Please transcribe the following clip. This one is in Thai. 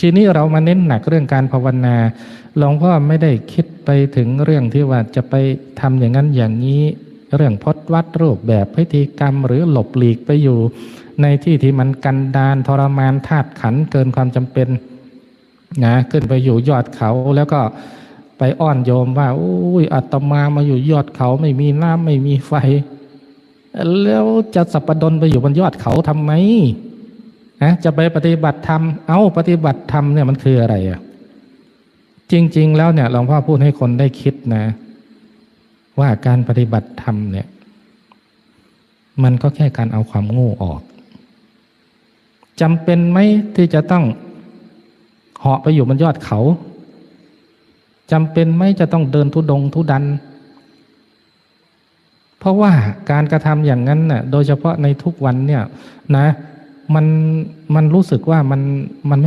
ทีนี้เรามาเน้นหนักเรื่องการภาวนา หลวงพ่อไม่ได้คิดไปถึงเรื่องที่ว่าจะไปทำอย่างนั้นอย่างนี้ เรื่องพจนวัดรูปแบบพิธีกรรม หรือหลบหลีกไปอยู่ ในที่ที่มันกันดานทรมานธาตุขันเกินความจำเป็นนะขึ้นไปอยู่ยอดเขาแล้วก็ไปอ้อนโยมว่าโอ้ยอาตมามาอยู่ยอดเขาไม่มีน้ำไม่มีไฟ แล้วจะสับปะดนไปอยู่บนยอดเขาทำไม นะจะไปปฏิบัติธรรม เอ้าปฏิบัติธรรมเนี่ยมันคืออะไรอะ จริง ๆ แล้วเนี่ยหลวงพ่อพูดให้คนได้คิดนะ ว่าการปฏิบัติธรรมเนี่ย มันก็แค่การเอาความโง่ออกจำเป็นไหมที่จะต้องเหาะไปอยู่บนยอดเขาจำเป็นไหมจะต้องเดินทุดงทุดัน เพราะว่าการกระทำอย่างนั้นน่ะ โดยเฉพาะในทุกวันเนี่ยนะ มันมันรู้สึกว่ามันมัน